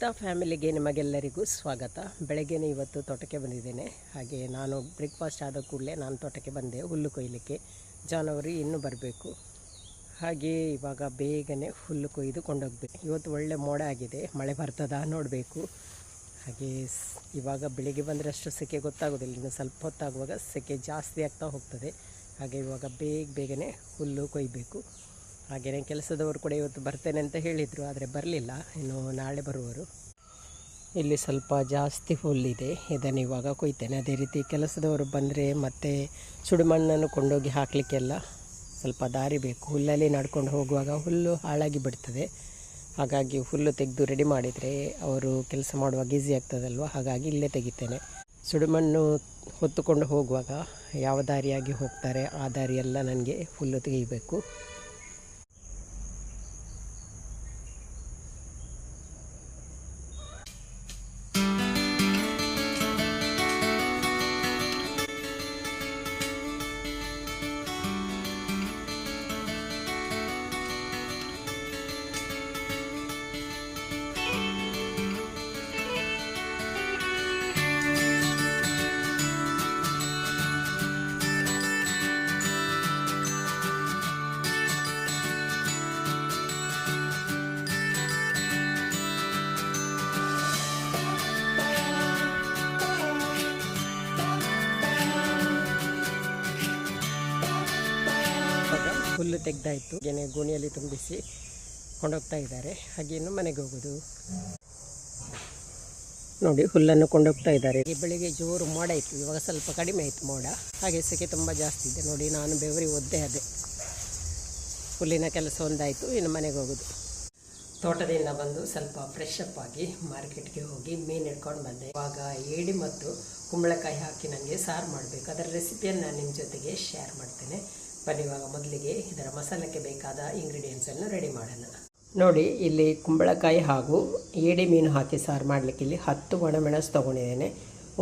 ಗೀತಾ ಫ್ಯಾಮಿಲಿಗೆ ನಿಮಗೆಲ್ಲರಿಗೂ ಸ್ವಾಗತ. ಬೆಳಗ್ಗೆನೇ ಇವತ್ತು ತೋಟಕ್ಕೆ ಬಂದಿದ್ದೇನೆ. ಹಾಗೆ ನಾನು ಬ್ರೇಕ್ಫಾಸ್ಟ್ ಆದ ಕೂಡಲೇ ನಾನು ತೋಟಕ್ಕೆ ಬಂದೆ ಹುಲ್ಲು ಕೊಯ್ಲಿಕ್ಕೆ. ಜಾನುವಾರು ಇನ್ನೂ ಬರಬೇಕು. ಹಾಗೆ ಇವಾಗ ಬೇಗನೆ ಹುಲ್ಲು ಕೊಯ್ದು ಕೊಂಡೋಗ್ಬೇಕು. ಇವತ್ತು ಒಳ್ಳೆ ಮೋಡ ಆಗಿದೆ, ಮಳೆ ಬರ್ತದಾ ನೋಡಬೇಕು. ಹಾಗೆ ಇವಾಗ ಬೆಳಿಗ್ಗೆ ಬಂದರೆ ಅಷ್ಟು ಸೆಕೆ ಗೊತ್ತಾಗೋದಿಲ್ಲ, ಇನ್ನು ಸ್ವಲ್ಪ ಹೊತ್ತಾಗುವಾಗ ಸೆಕೆ ಜಾಸ್ತಿ ಆಗ್ತಾ ಹೋಗ್ತದೆ. ಹಾಗೆ ಇವಾಗ ಬೇಗ ಬೇಗನೆ ಹುಲ್ಲು ಕೊಯ್ಯಬೇಕು ಹಾಗೆಯೇ ಕೆಲಸದವರು ಕೂಡ ಇವತ್ತು ಬರ್ತೇನೆ ಅಂತ ಹೇಳಿದರು, ಆದರೆ ಬರಲಿಲ್ಲ. ಇನ್ನು ನಾಳೆ ಬರುವರು. ಇಲ್ಲಿ ಸ್ವಲ್ಪ ಜಾಸ್ತಿ ಹುಲ್ಲಿದೆ. ಇದನ್ನು ಇವಾಗ ಕೊಯ್ತೇನೆ. ಅದೇ ರೀತಿ ಕೆಲಸದವರು ಬಂದರೆ ಮತ್ತೆ ಸುಡುಮಣ್ಣನ್ನು ಕೊಂಡೋಗಿ ಹಾಕಲಿಕ್ಕೆಲ್ಲ ಸ್ವಲ್ಪ ದಾರಿ ಬೇಕು. ಹುಲ್ಲಲ್ಲಿ ನಡ್ಕೊಂಡು ಹೋಗುವಾಗ ಹುಲ್ಲು ಹಾಳಾಗಿ ಬಿಡ್ತದೆ. ಹಾಗಾಗಿ ಹುಲ್ಲು ತೆಗೆದು ರೆಡಿ ಮಾಡಿದರೆ ಅವರು ಕೆಲಸ ಮಾಡುವಾಗ ಈಸಿ ಆಗ್ತದಲ್ವ? ಹಾಗಾಗಿ ಇಲ್ಲೇ ತೆಗಿತೇನೆ. ಸುಡುಮಣ್ಣು ಹೊತ್ತುಕೊಂಡು ಹೋಗುವಾಗ ಯಾವ ದಾರಿಯಾಗಿ ಹೋಗ್ತಾರೆ, ಆ ದಾರಿಯೆಲ್ಲ ನನಗೆ ಹುಲ್ಲು ತೆಗಿಬೇಕು. ಹುಲ್ಲು ತೆಗ್ದಾಯಿತು. ಏನೇ ಗೋಣಿಯಲ್ಲಿ ತುಂಬಿಸಿ ಕೊಂಡೋಗ್ತಾ ಇದ್ದಾರೆ. ಹಾಗೆ ಇನ್ನು ಮನೆಗೆ ಹೋಗೋದು. ನೋಡಿ, ಹುಲ್ಲನ್ನು ಕೊಂಡೋಗ್ತಾ ಇದ್ದಾರೆ. ಈ ಬೆಳಿಗ್ಗೆ ಜೋರು ಮೋಡ ಇತ್ತು. ಇವಾಗ ಸ್ವಲ್ಪ ಕಡಿಮೆ ಆಯಿತು ಮೋಡ. ಹಾಗೆ ಸೆಕೆ ತುಂಬ ಜಾಸ್ತಿ ಇದೆ. ನೋಡಿ, ನಾನು ಬೆವರಿ ಒದ್ದೆ ಅದೇ. ಹುಲ್ಲಿನ ಕೆಲಸ ಒಂದಾಯಿತು. ಇನ್ನು ಮನೆಗೆ ಹೋಗೋದು. ತೋಟದಿಂದ ಬಂದು ಸ್ವಲ್ಪ ಫ್ರೆಶ್ ಅಪ್ ಆಗಿ ಮಾರ್ಕೆಟ್ಗೆ ಹೋಗಿ ಮೀನು ಹಿಡ್ಕೊಂಡು ಬಂದೆ. ಇವಾಗ ಏಡಿ ಮತ್ತು ಕುಂಬಳಕಾಯಿ ಹಾಕಿ ನನಗೆ ಸಾರು ಮಾಡಬೇಕು. ಅದರ ರೆಸಿಪಿಯನ್ನು ನಾನು ನಿಮ್ಮ ಜೊತೆಗೆ ಶೇರ್ ಮಾಡ್ತೇನೆ. ಬನ್ನಿ ಇವಾಗ ಮೊದಲಿಗೆ ಇದರ ಮಸಾಲಕ್ಕೆ ಬೇಕಾದ ಇಂಗ್ರೀಡಿಯೆಂಟ್ಸನ್ನು ರೆಡಿ ಮಾಡೋಣ. ನೋಡಿ, ಇಲ್ಲಿ ಕುಂಬಳಕಾಯಿ ಹಾಗೂ ಏಡಿ ಮೀನು ಹಾಕಿ ಸಾರು ಮಾಡಲಿಕ್ಕೆ ಇಲ್ಲಿ ಹತ್ತು ಒಣಮೆಣಸು ತೊಗೊಂಡಿದ್ದೇನೆ.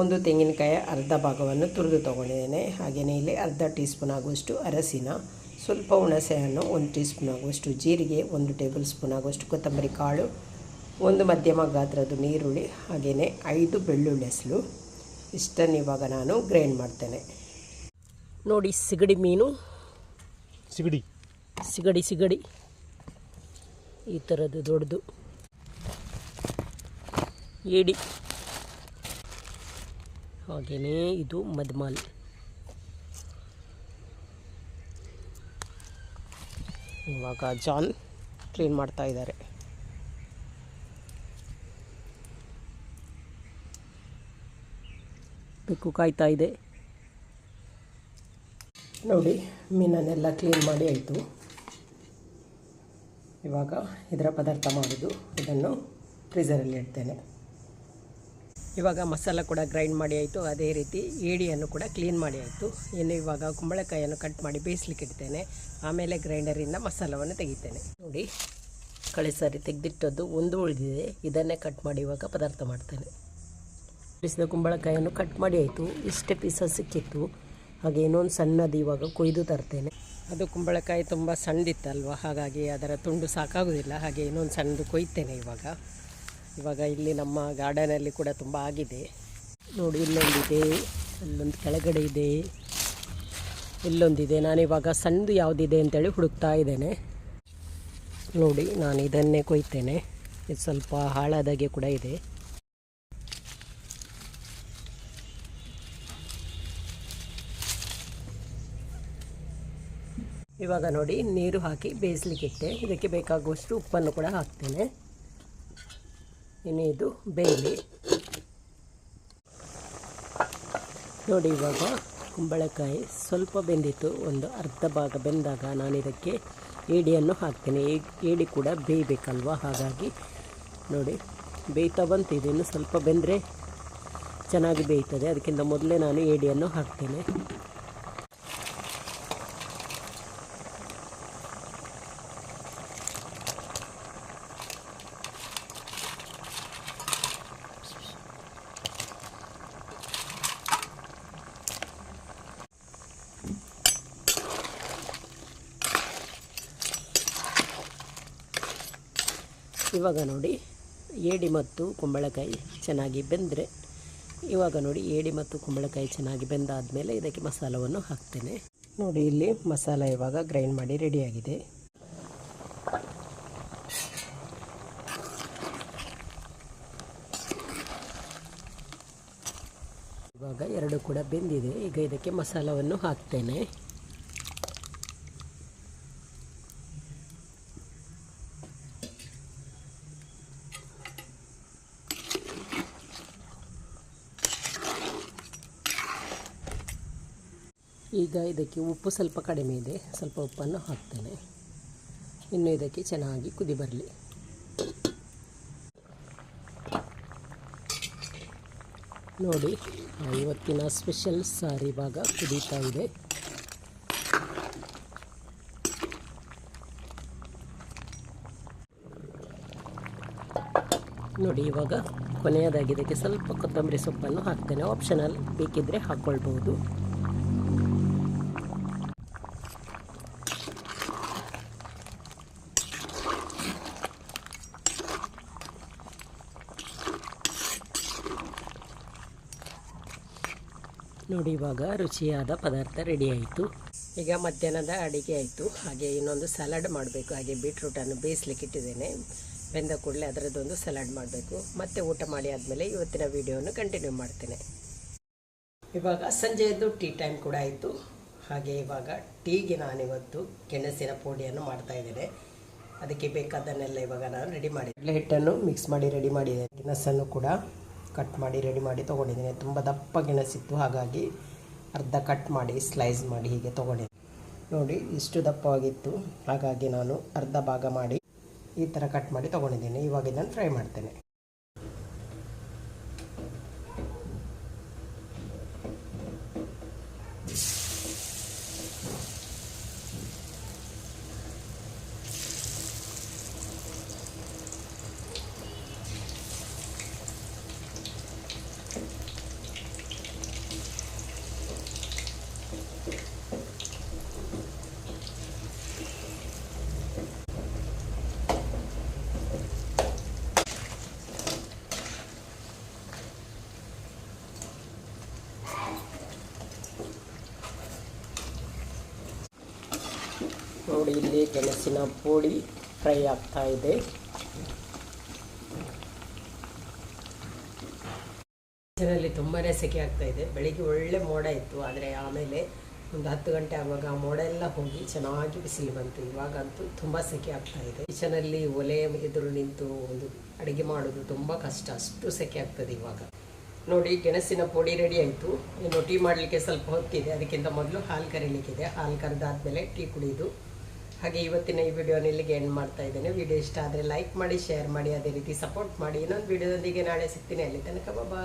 ಒಂದು ತೆಂಗಿನಕಾಯಿ ಅರ್ಧ ಭಾಗವನ್ನು ತುರಿದು ತೊಗೊಂಡಿದ್ದೇನೆ. ಹಾಗೆಯೇ ಇಲ್ಲಿ ಅರ್ಧ ಟೀ ಸ್ಪೂನ್ ಆಗುವಷ್ಟು ಅರಸಿನ ಸ್ವಲ್ಪ ಹುಣಸೆಹಣ್ಣು, ಒಂದು ಟೀ ಸ್ಪೂನ್ ಆಗುವಷ್ಟು ಜೀರಿಗೆ, ಒಂದು ಟೇಬಲ್ ಸ್ಪೂನ್ ಆಗುವಷ್ಟು ಕೊತ್ತಂಬರಿ ಕಾಳು, ಒಂದು ಮಧ್ಯಮ ಗಾತ್ರದ ನೀರುಳ್ಳಿ, ಹಾಗೆಯೇ ಐದು ಬೆಳ್ಳುಳ್ಳಿ ಹೆಸಲು. ಇಷ್ಟನ್ನು ಇವಾಗ ನಾನು ಗ್ರೈಂಡ್ ಮಾಡ್ತೇನೆ. ನೋಡಿ, ಸಿಗಡಿ ಮೀನು ಸಿಗಡಿ. ಸಿಗಡಿ ಸಿಗಡಿ. ಈ ಥರದ್ದು ದೊಡ್ಡದು. ಏಡಿ. ಹಾಗೆಯೇ ಇದು ಮದ್ಮಾಲ್. ಇವಾಗ ಜಾನ್ ಕ್ಲೀನ್ ಮಾಡ್ತಾ ಇದ್ದಾರೆ. ಬೆಕ್ಕು ಕಾಯ್ತಾ ಇದೆ. ನೋಡಿ, ಮೀನನ್ನೆಲ್ಲ ಕ್ಲೀನ್ ಮಾಡಿ ಆಯಿತು. ಇವಾಗ ಇದರ ಪದಾರ್ಥ ಮಾಡೋದು. ಇದನ್ನು ಫ್ರೀಸರಲ್ಲಿ ಇಡ್ತೇನೆ. ಇವಾಗ ಮಸಾಲ ಕೂಡ ಗ್ರೈಂಡ್ ಮಾಡಿ ಆಯಿತು. ಅದೇ ರೀತಿ ಏಡಿಯನ್ನು ಕೂಡ ಕ್ಲೀನ್ ಮಾಡಿ ಆಯಿತು. ಇನ್ನು ಇವಾಗ ಕುಂಬಳಕಾಯಿಯನ್ನು ಕಟ್ ಮಾಡಿ ಬೇಯಿಸ್ಲಿಕ್ಕೆ ಇಡ್ತೇನೆ. ಆಮೇಲೆ ಗ್ರೈಂಡರಿಂದ ಮಸಾಲವನ್ನು ತೆಗಿತೇನೆ. ನೋಡಿ, ಕಳೆ ಸಾರಿ ತೆಗೆದಿಟ್ಟದ್ದು ಒಂದು ಉಳಿದಿದೆ. ಇದನ್ನೇ ಕಟ್ ಮಾಡಿ ಇವಾಗ ಪದಾರ್ಥ ಮಾಡ್ತೇನೆ. ಬಿಸಿದ ಕುಂಬಳಕಾಯಿಯನ್ನು ಕಟ್ ಮಾಡಿ ಆಯಿತು. ಇಷ್ಟೇ ಪೀಸಸ್ ಸಿಕ್ಕಿತ್ತು. ಹಾಗೆ ಇನ್ನೊಂದು ಸಣ್ಣದು ಇವಾಗ ಕೊಯ್ದು ತರ್ತೇನೆ. ಅದು ಕುಂಬಳಕಾಯಿ ತುಂಬ ಸಣ್ಣದಿತ್ತಲ್ವ? ಹಾಗಾಗಿ ಅದರ ತುಂಡು ಸಾಕಾಗೋದಿಲ್ಲ. ಹಾಗೆ ಇನ್ನೊಂದು ಸಣ್ಣದು ಕೊಯ್ತೇನೆ ಇವಾಗ. ಇವಾಗ ಇಲ್ಲಿ ನಮ್ಮ ಗಾರ್ಡನಲ್ಲಿ ಕೂಡ ತುಂಬ ಆಗಿದೆ. ನೋಡಿ, ಇಲ್ಲೊಂದಿದೆ ಅಲ್ಲೊಂದು ಕೆಳಗಡೆ ಇದೆ, ಇಲ್ಲೊಂದಿದೆ. ನಾನಿವಾಗ ಸಣ್ಣದು ಯಾವುದಿದೆ ಅಂತೇಳಿ ಹುಡುಕ್ತಾ ಇದ್ದೇನೆ. ನೋಡಿ, ನಾನು ಇದನ್ನೇ ಕೊಯ್ತೇನೆ. ಇದು ಸ್ವಲ್ಪ ಹಾಳಾದಾಗೆ ಕೂಡ ಇದೆ. ಇವಾಗ ನೋಡಿ, ನೀರು ಹಾಕಿ ಬೇಯಿಸ್ಲಿಕ್ಕಿಟ್ಟೆ. ಇದಕ್ಕೆ ಬೇಕಾಗುವಷ್ಟು ಉಪ್ಪನ್ನು ಕೂಡ ಹಾಕ್ತೇನೆ. ಇನ್ನು ಇದು ಬೇಯಲಿ. ನೋಡಿ, ಇವಾಗ ಕುಂಬಳಕಾಯಿ ಸ್ವಲ್ಪ ಬೆಂದಿತ್ತು. ಒಂದು ಅರ್ಧ ಭಾಗ ಬೆಂದಾಗ ನಾನು ಇದಕ್ಕೆ ಏಡಿಯನ್ನು ಹಾಕ್ತೇನೆ. ಏಡಿ ಕೂಡ ಬೇಯಬೇಕಲ್ವ? ಹಾಗಾಗಿ ನೋಡಿ, ಬೇಯ್ತಾ ಬಂತಿದೆ ಇನ್ನು ಸ್ವಲ್ಪ ಬೆಂದರೆ ಚೆನ್ನಾಗಿ ಬೇಯ್ತದೆ. ಅದಕ್ಕಿಂತ ಮೊದಲೇ ನಾನು ಏಡಿಯನ್ನು ಹಾಕ್ತೇನೆ. ಇವಾಗ ನೋಡಿ, ಏಡಿ ಮತ್ತು ಕುಂಬಳಕಾಯಿ ಚೆನ್ನಾಗಿ ಬೆಂದರೆ, ಇವಾಗ ನೋಡಿ ಏಡಿ ಮತ್ತು ಕುಂಬಳಕಾಯಿ ಚೆನ್ನಾಗಿ ಬೆಂದಾದಮೇಲೆ ಇದಕ್ಕೆ ಮಸಾಲವನ್ನು ಹಾಕ್ತೇನೆ. ನೋಡಿ ಇಲ್ಲಿ ಮಸಾಲ ಇವಾಗ ಗ್ರೈಂಡ್ ಮಾಡಿ ರೆಡಿಯಾಗಿದೆ. ಇವಾಗ ಎರಡು ಕೂಡ ಬೆಂದಿದೆ. ಈಗ ಇದಕ್ಕೆ ಮಸಾಲವನ್ನು ಹಾಕ್ತೇನೆ. ಈಗ ಇದಕ್ಕೆ ಉಪ್ಪು ಸ್ವಲ್ಪ ಕಡಿಮೆ ಇದೆ. ಸ್ವಲ್ಪ ಉಪ್ಪನ್ನು ಹಾಕ್ತೇನೆ. ಇನ್ನು ಇದಕ್ಕೆ ಚೆನ್ನಾಗಿ ಕುದಿ ಬರಲಿ. ನೋಡಿ ಇವತ್ತಿನ ಸ್ಪೆಷಲ್ ಸಾರಿ ಭಾಗ ಕುದೀತಾ ಇದೆ. ನೋಡಿ, ಇವಾಗ ಕೊನೆಯದಾಗಿ ಇದಕ್ಕೆ ಸ್ವಲ್ಪ ಕೊತ್ತಂಬರಿ ಸೊಪ್ಪನ್ನು ಹಾಕ್ತೇನೆ. ಆಪ್ಷನಲ್ ಬೇಕಿದ್ದರೆ ಹಾಕ್ಕೊಳ್ಬೋದು ನೋಡಿ, ಇವಾಗ ರುಚಿಯಾದ ಪದಾರ್ಥ ರೆಡಿ ಆಯಿತು. ಈಗ ಮಧ್ಯಾಹ್ನದ ಅಡುಗೆ ಆಯಿತು. ಹಾಗೆ ಇನ್ನೊಂದು ಸಲಾಡ್ ಮಾಡಬೇಕು. ಹಾಗೆ ಬೀಟ್ರೂಟನ್ನು ಬೇಯಿಸ್ಲಿಕ್ಕೆ ಇಟ್ಟಿದ್ದೇನೆ. ಬೆಂದ ಕೂಡಲೇ ಅದರದ್ದೊಂದು ಸಲಾಡ್ ಮಾಡಬೇಕು. ಮತ್ತೆ ಊಟ ಮಾಡಿ ಆದಮೇಲೆ ಇವತ್ತಿನ ವಿಡಿಯೋವನ್ನು ಕಂಟಿನ್ಯೂ ಮಾಡ್ತೇನೆ. ಇವಾಗ ಸಂಜೆಯದ್ದು ಟೀ ಟೈಮ್ ಕೂಡ ಆಯಿತು. ಹಾಗೆ ಇವಾಗ ಟೀಗೆ ನಾನಿವತ್ತು ಗೆಣಸಿನ ಪುಡಿಯನ್ನು ಮಾಡ್ತಾ ಇದ್ದೇನೆ. ಅದಕ್ಕೆ ಬೇಕಾದನ್ನೆಲ್ಲ ಇವಾಗ ನಾನು ರೆಡಿ ಮಾಡಿ ಹಿಟ್ಟನ್ನು ಮಿಕ್ಸ್ ಮಾಡಿ ರೆಡಿ ಮಾಡಿದ್ದೇನೆ ಗೆಣಸನ್ನು ಕೂಡ ಕಟ್ ಮಾಡಿ ರೆಡಿ ಮಾಡಿ ತೊಗೊಂಡಿದ್ದೀನಿ. ತುಂಬ ದಪ್ಪ ಗೆಣಸಿತ್ತು, ಹಾಗಾಗಿ ಅರ್ಧ ಕಟ್ ಮಾಡಿ ಸ್ಲೈಸ್ ಮಾಡಿ ಹೀಗೆ ತೊಗೊಂಡಿದ್ದೆ ನೋಡಿ, ಇಷ್ಟು ದಪ್ಪವಾಗಿತ್ತು. ಹಾಗಾಗಿ ನಾನು ಅರ್ಧ ಭಾಗ ಮಾಡಿ ಈ ಥರ ಕಟ್ ಮಾಡಿ ತೊಗೊಂಡಿದ್ದೀನಿ. ಇವಾಗ ಇದನ್ನು ಫ್ರೈ ಮಾಡ್ತೇನೆ. ನೋಡಿ ಇಲ್ಲಿ ಗೆಣಸಿನ ಪುಡಿ ಫ್ರೈ ಆಗ್ತಾ ಇದೆ. ಇದರಲ್ಲಿ ತುಂಬಾ ಸೆಕೆ ಆಗ್ತಾ ಇದೆ. ಬೆಳಿಗ್ಗೆ ಒಳ್ಳೆ ಮೋಡ ಇತ್ತು, ಆದರೆ ಆಮೇಲೆ ಒಂದು ಹತ್ತು ಗಂಟೆ ಆಗುವಾಗ ಮೋಡ ಎಲ್ಲ ಹೋಗಿ ಚೆನ್ನಾಗಿ ಬಿಸಿಲು ಬಂತು. ಇವಾಗಂತೂ ತುಂಬ ಸೆಕೆ ಆಗ್ತಾ ಇದೆ. ಕಿಚನಲ್ಲಿ ಒಲೆ ಎದುರು ನಿಂತು ಒಂದು ಅಡುಗೆ ಮಾಡೋದು ತುಂಬ ಕಷ್ಟ. ಅಷ್ಟು ಸೆಕೆ ಆಗ್ತದೆ ಇವಾಗ. ನೋಡಿ, ಗೆಣಸಿನ ಪುಡಿ ರೆಡಿ ಆಯಿತು. ಇನ್ನು ಟೀ ಮಾಡಲಿಕ್ಕೆ ಸ್ವಲ್ಪ ಹೊತ್ತಿದೆ. ಅದಕ್ಕಿಂತ ಮೊದಲು ಹಾಲು ಕರೀಲಿಕ್ಕಿದೆ. ಹಾಲು ಕರೆದಾದ್ಮೇಲೆ ಟೀ ಕುಡಿಯೋದು ಹಾಗೆ ಇವತ್ತಿನ ಈ ವಿಡಿಯೋನ ಇಲ್ಲಿಗೆ ಎಂಡ್ ಮಾಡ್ತಾ ಇದ್ದೇನೆ. ವಿಡಿಯೋ ಇಷ್ಟ ಆದರೆ ಲೈಕ್ ಮಾಡಿ ಶೇರ್ ಮಾಡಿ, ಅದೇ ರೀತಿ ಸಪೋರ್ಟ್ ಮಾಡಿ. ಇನ್ನೊಂದು ವಿಡಿಯೋದೊಂದಿಗೆ ನಾಳೆ ಸಿಗ್ತೀನಿ. ಅಲ್ಲಿ ತನಕ ಬಾಬಾ